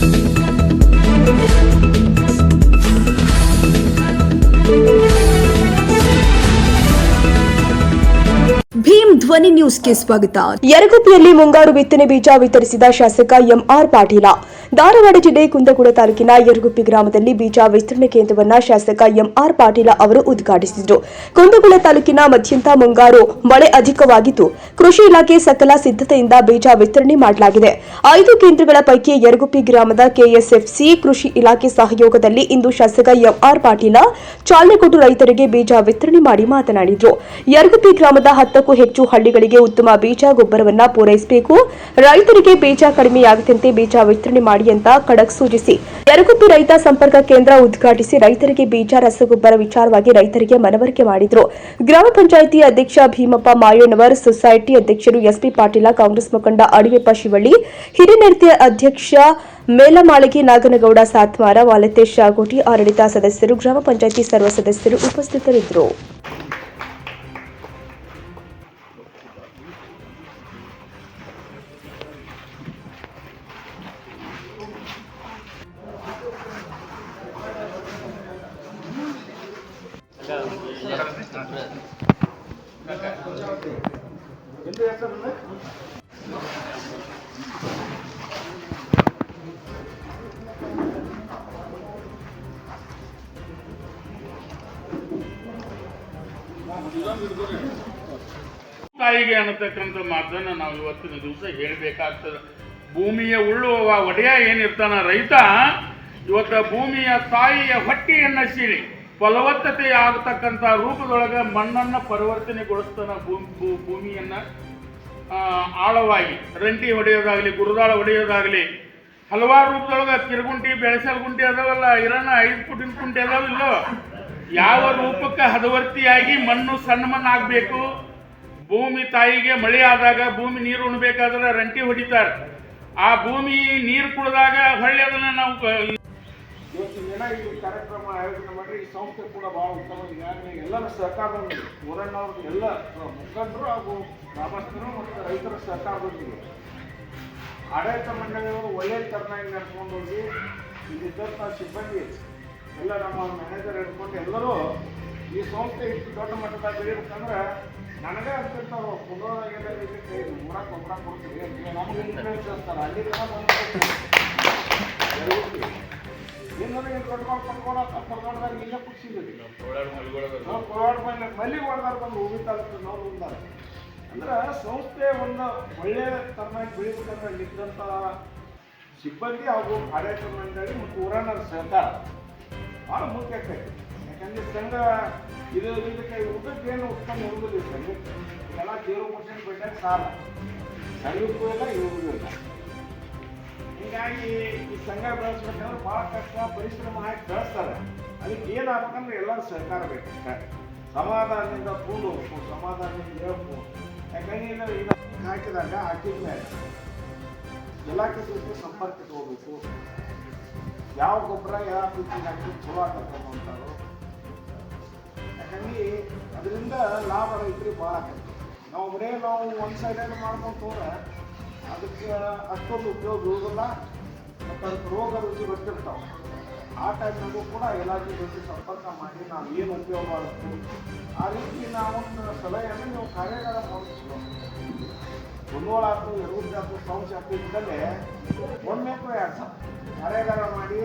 Thank you. Bhim ಧ್ವನಿ ನ್ಯೂಸ್ಗೆ ಸ್ವಾಗತ. ಯರಗುಪ್ಪಿಯಲ್ಲಿ ಮುಂಗಾರು ಬಿತ್ತನೆ ಬೀಜ ವಿತರಿಸಿದ ಶಾಸಕ ಎಂಆರ್ ಪಾಟೀಲ. ಧಾರವಾಡ ಜಿಲ್ಲೆ ಕುಂದಗೋಳ ತಾಲೂಕಿನ ಯರಗುಪ್ಪಿ ಗ್ರಾಮದಲ್ಲಿ ಬೀಜ ವಿಸ್ತರಣೆ ಕೇಂದ್ರವನ್ನು ಶಾಸಕ ಎಂಆರ್ ಪಾಟೀಲ ಅವರು ಉದ್ಘಾಟಿಸಿದರು. ಕುಂದಗೋಳ ತಾಲೂಕಿನ ಮಧ್ಯಂತ ಮುಂಗಾರು ಮಳೆ ಅಧಿಕವಾಗಿದ್ದು, ಕೃಷಿ ಇಲಾಖೆ ಸಕಲ ಸಿದ್ಧತೆಯಿಂದ ಬೀಜ ವಿತರಣೆ ಮಾಡಲಾಗಿದೆ. ಐದು ಕೇಂದ್ರಗಳ ಪೈಕಿ ಯರಗುಪ್ಪಿ ಗ್ರಾಮದ ಕೆಎಸ್ಎಫ್ಸಿ ಕೃಷಿ ಇಲಾಖೆ ಸಹಯೋಗದಲ್ಲಿ ಇಂದು ಶಾಸಕ ಎಂಆರ್ ಪಾಟೀಲ ಚಾಲನೆ ಕೊಟ್ಟು ರೈತರಿಗೆ ಬೀಜ ವಿತರಣೆ ಮಾಡಿ ಮಾತನಾಡಿದರು. ಯರಗುಪ್ಪಿ ಗ್ರಾಮದ ಹತ್ತಕ್ಕೂ ಹೆಚ್ಚು ಹಳ್ಳಿಗಳಿಗೆ ಉತ್ತಮ ಬೀಜ ಗೊಬ್ಬರವನ್ನು ಪೂರೈಸಬೇಕು. ರೈತರಿಗೆ ಬೀಜ ಕಡಿಮೆಯಾಗದಂತೆ ಬೀಜ ವಿತರಣೆ ಮಾಡಿ ಅಂತ ಖಡಕ್ ಸೂಚಿಸಿ. ಯರಗುಪ್ಪಿ ರೈತ ಸಂಪರ್ಕ ಕೇಂದ್ರ ಉದ್ಘಾಟಿಸಿ ರೈತರಿಗೆ ಬೀಜ ರಸಗೊಬ್ಬರ ವಿಚಾರವಾಗಿ ರೈತರಿಗೆ ಮನವರಿಕೆ ಮಾಡಿದರು. ಗ್ರಾಮ ಪಂಚಾಯಿತಿ ಅಧ್ಯಕ್ಷ ಭೀಮಪ್ಪ ಮಾಯೋನವರ್ ಸೊಸೈಟಿ ಅಧ್ಯಕ್ಷರು ಎಸ್ಪಿ ಪಾಟೀಲ, ಕಾಂಗ್ರೆಸ್ ಮುಖಂಡ ಅಡಿವೆಪ್ಪ ಶಿವಳ್ಳಿ, ಹಿರಿಯ ಅಧ್ಯಕ್ಷ ಮೇಲಮಾಳಗಿ ನಾಗನಗೌಡ ಸಾತ್ಮಾರ, ವಾಲತೇಶ್ ಶಾಗೋಟಿ ಆಡಳಿತ ಸದಸ್ಯರು, ಗ್ರಾಮ ಪಂಚಾಯಿತಿ ಸರ್ವ ಸದಸ್ಯರು ಉಪಸ್ಥಿತರಿದ್ದರು. ತಾಯಿಗೆ ಅನ್ನತಕ್ಕಂಥ ಮಾತನ್ನ ನಾವು ಇವತ್ತಿನ ದಿವಸ ಹೇಳಬೇಕಾಗ್ತದೆ. ಭೂಮಿಯ ಉಳ್ಳುವ ಒಡೆಯ ಏನಿರ್ತಾನ ರೈತ, ಇವತ್ತ ಭೂಮಿಯ ತಾಯಿಯ ಹೊಟ್ಟೆಯನ್ನ ಸೀಳಿ ಫಲವತ್ತತೆ ಆಗತಕ್ಕಂಥ ರೂಪದೊಳಗ ಮಣ್ಣನ್ನ ಪರಿವರ್ತನೆಗೊಳಿಸ್ತಾನ ಭೂಮಿ ಭೂಮಿಯನ್ನ. ಆಳವಾಗಿ, ರಂಟಿ ಹೊಡೆಯೋದಾಗಲಿ, ಗುರುದಾಳ ಹೊಡೆಯೋದಾಗಲಿ, ಹಲವಾರು ರೂಪದೊಳಗೆ ತಿರುಗುಂಟಿ ಬೆಳೆಸಲ್ ಗುಂಟಿ ಅದಾವಲ್ಲ ಇರೋಣ ಐದು ಫುಟಿನ ಕುಂಟಿ ಅದಾವಿಲ್ಲೋ ಯಾವ ರೂಪಕ್ಕೆ ಹದವರ್ತಿಯಾಗಿ ಮಣ್ಣು ಸಣ್ಣ ಮಣ್ಣು ಆಗ್ಬೇಕು ಭೂಮಿ ತಾಯಿಗೆ ಮಳೆ ಆದಾಗ ಭೂಮಿ ನೀರು ಉಣ್ಬೇಕಾದ್ರೆ ರಂಟಿ ಹೊಡಿತಾರೆ. ಆ ಭೂಮಿ ನೀರು ಕುಡಿದಾಗ ಹೊಳ್ಳಿ ಅದನ್ನು ನಾವು ಇವತ್ತಿನ ದಿನ ಈ ಕಾರ್ಯಕ್ರಮ ಆಯೋಜನೆ ಮಾಡಿ ಈ ಸಂಸ್ಥೆ ಕೂಡ ಬಹಳ ಉತ್ತಮ ಯಾಕೆ ಎಲ್ಲರ ಸಹಕಾರದೊಂದಿಗೆ ಊರಣ್ಣವ್ರದ್ದು ಎಲ್ಲ ಮುಖಂಡರು ಹಾಗೂ ಗ್ರಾಮಸ್ಥರು ಮತ್ತು ರೈತರ ಸಹಕಾರದೊಂದಿಗೆ ಆಡಳಿತ ಮಂಡಳಿಯವರು ಒಳ್ಳೆಯ ತರನಾಗಿ ನಡ್ಕೊಂಡು ಹೋಗಿ ಇಲ್ಲಿದ್ದಂಥ ಸಿಬ್ಬಂದಿ ಎಲ್ಲ ನಮ್ಮ ಮ್ಯಾನೇಜರ್ ಹಿಡ್ಕೊಂಡು ಎಲ್ಲರೂ ಈ ಸಂಸ್ಥೆ ಇಷ್ಟು ದೊಡ್ಡ ಮಟ್ಟದಾಗ ಬೆಳಿಬೇಕಂದ್ರೆ ನನಗೆ ಅಂತ ಅವರು ಕುಂದೋದಾಗೆಲ್ಲ ಇದಕ್ಕೆ ಕೊಡ್ತೀವಿ ನಮಗೆ ಇನ್ಫ್ಲೂಯೆನ್ಸ್ ಅಂತಾರೆ ಕರ್ಕೊಂಡಾಗ ಇಲ್ಲೇ ಖುಷಿದ್ದೀವಿ ನಾವು ಮೇಲೆ ಹೊಡೆದಾರ ಬಂದು ನಾವು ಅಂದ್ರೆ ಸಂಸ್ಥೆ ಒಂದು ಒಳ್ಳೆಯ ತರನಾಗಿ ಬೆಳಿಬೇಕಂದ್ರೆ ಇದ್ದಂಥ ಸಿಬ್ಬಂದಿ ಹಾಗೂ ಆಡಳಿತ ಮಂಡಳಿ ಮತ್ತು ಊರನ್ನರ ಸಹಕಾರ ಭಾಳ ಮುಖ್ಯ ಆಕೈತಿ ಯಾಕಂದ್ರೆ ಸಂಘ ಇದು ಇದಕ್ಕೆ ಏನು ಉತ್ತಮ ಇರುವುದಿಲ್ಲ ಸಂಘಕ್ಕೆ. ಎಲ್ಲ ಜೀರೋ ಪರ್ಸೆಂಟ್ ಬಿಟ್ಟಾಗ ಸಾಲ. ಸಂಘಕ್ಕೂ ಇಲ್ಲ ಇವ್ರಿಗೂ ಇಲ್ಲ. ಹೀಗಾಗಿ ಈ ಸಂಘ ಬೆಳೆಸ್ಬೇಕಂದ್ರೆ ಭಾಳ ಕಷ್ಟ, ಪರಿಶ್ರಮ ಹಾಕಿ ಬೆಳೆಸ್ತಾರೆ. ಅದಕ್ಕೆ ಏನಾಗ್ಬೇಕಂದ್ರೆ ಎಲ್ಲರೂ ಸಹಕಾರ ಬೇಕು ಸಮಾಧಾನದಿಂದ ಕೂಡಬೇಕು ಸಮಾಧಾನದಿಂದ ಹೇಳ್ಬೇಕು ಯಾಕಂದ್ರೆ ಈಗ ಹಾಕಿದಾಗ ಹಾಕಿದ ಮೇಲೆ ಇಲಾಖೆ ಜೊತೆ ಸಂಪರ್ಕ ತಗೋಬೇಕು ಯಾವ ಗೊಬ್ಬರ, ಯಾವ ರೀತಿ ಹಾಕಿ ಚಲೋ ಆಗತ್ತೆ ಅಂತಾರು ಯಾಕಂದ್ರೆ ಅದರಿಂದ ಲಾಭ ರೈತರಿಗೆ ಭಾಳ ಆಗತ್ತೆ ನಾವು ಬರೇ ನಾವು ಒಂದು ಸೈಡಲ್ಲಿ ಮಾಡ್ಕೊಂಡು ಹೋದ್ರೆ ಅದಕ್ಕೆ ಅಷ್ಟೊಂದು ಉಪಯೋಗ ಇರೋದಿಲ್ಲ. ಮತ್ತು ಅದಕ್ಕೆ ರೋಗ ರುಚಿ ಬರ್ತಿರ್ತಾವೆ. ಆ ಟೈಮ್ನಾಗೂ ಕೂಡ ಎಲ್ಲರಿಗೂ ಜೊತೆ ಸಂಪರ್ಕ ಮಾಡಿ ನಾವು ಏನು ಉಪಯೋಗ ಮಾಡಬೇಕು ಆ ರೀತಿ ನಾವು ಒಂದು ಸಲಹೆಯನ್ನು ನೀವು ಕಾರ್ಯಗಳ ಮಾಡಿಸ್ಬೋದು ಗೊಂದೋಳ ಆಯ್ತು ಎರಡು ಆಯ್ತು ಸೌಂಡ್ ಆಯ್ತು ಇದ್ದಲ್ಲೇ ಒಮ್ಮೆ ಎರಡು ಸಲ ಕಾರ್ಯಾಗಾರ ಮಾಡಿ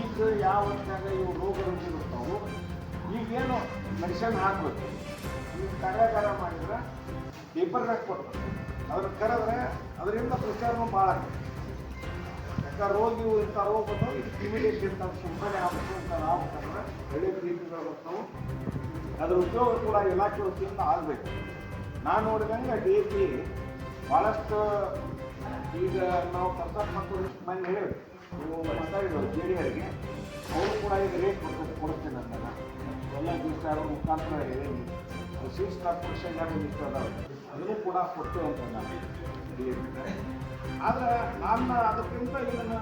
ಈಗ ಯಾವ ಹೊತ್ತಿನಾಗ ಇವು ರೋಗ ರುಚಿ ಬರ್ತಾವು ಈಗೇನು ಮೆಡಿಸನ್ ಹಾಕಬೇಕು. ಈಗ ಕಾರ್ಯಾಗಾರ ಮಾಡಿದ್ರೆ ಪೇಪರ್ನಾಗ ಕೊಡ್ತಾರೆ ಅದ್ರ ಕರೆದ್ರೆ ಅದರಿಂದ ಪ್ರಚಾರನೂ ಭಾಳ ಆಗ್ತದೆ ಯಾಕೆ ರೋಗಿ ಇಂಥ ರೋಗ ಬಂದವು ಇದಕ್ಕೆ ಇಮಿಡಿಯೇಟ್ ಇಂಥ ಸುಮ್ಮನೆ ಆಗುತ್ತೆ ಅಂತ ಆಗ್ಬೇಕಂದ್ರೆ ಒಳ್ಳೆ ಪ್ರೀತಿಗಳು ಬರ್ತಾವೆ ಅದರ ಉಪಯೋಗ ಕೂಡ ಇಲಾಖೆ ವತಿಯಿಂದ ಆಗಬೇಕು. ನಾನು ನೋಡಿದಂಗೆ ಡಿ ಪಿ ಭಾಳಷ್ಟು ಈಗ ನಾವು ಕರ್ನಾಟಕ ಮಕ್ಕಳು ಮನೆ ಹೇಳಿ ನೀವು ಮಾತಾಡಿದ್ರು ಜೆ ಡಿ ಅವರಿಗೆ ಅವರು ಕೂಡ ಈಗ ರೇಟ್ ಕೊಟ್ಟು ಕೊಡ್ತೇನೆ ಅಂತ ಎಲ್ಲ ದಿವಸ ಮುಖಾಂತರ ಹೇಳಿ ಸೀಸ್ ಕಾರ್ಪೊರೇಷನ್ ಯಾರು ಇಷ್ಟ ಅದಾವೆ ಅದನ್ನು ಕೂಡ ಕೊಟ್ಟು ಅಂತ ನಾನು ಆದರೆ ನಾನು ಅದಕ್ಕಿಂತ ಇದನ್ನು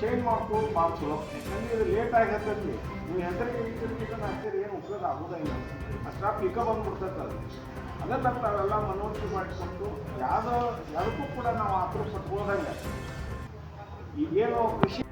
ಚೇಂಜ್ ಮಾಡ್ಕೊಂಡು ಭಾಳ ಚಲೋ. ಯಾಕಂದ್ರೆ ಇದು ಲೇಟ್ ಆಗತ್ತಲ್ಲಿ ನೀವು ಹೆಸರಿಗೆ ಇದನ್ನು ಹಾಕಿದ್ರೆ ಏನು ಉಪಯೋಗ ಆಗೋದಿಲ್ಲ ಅಷ್ಟಾ ಈಗ ಬಂದ್ಬಿಡ್ತೈತೆ ಅದು. ಅದನ್ನ ನಾವೆಲ್ಲ ಮನವರಿಕೆ ಮಾಡಿಕೊಂಡು ಯಾವುದೋ, ಯಾವುದಕ್ಕೂ ಕೂಡ ನಾವು ಆತ್ರ ಪಟ್ಕೋದಂಗೆ ಈಗೇನು ಕೃಷಿ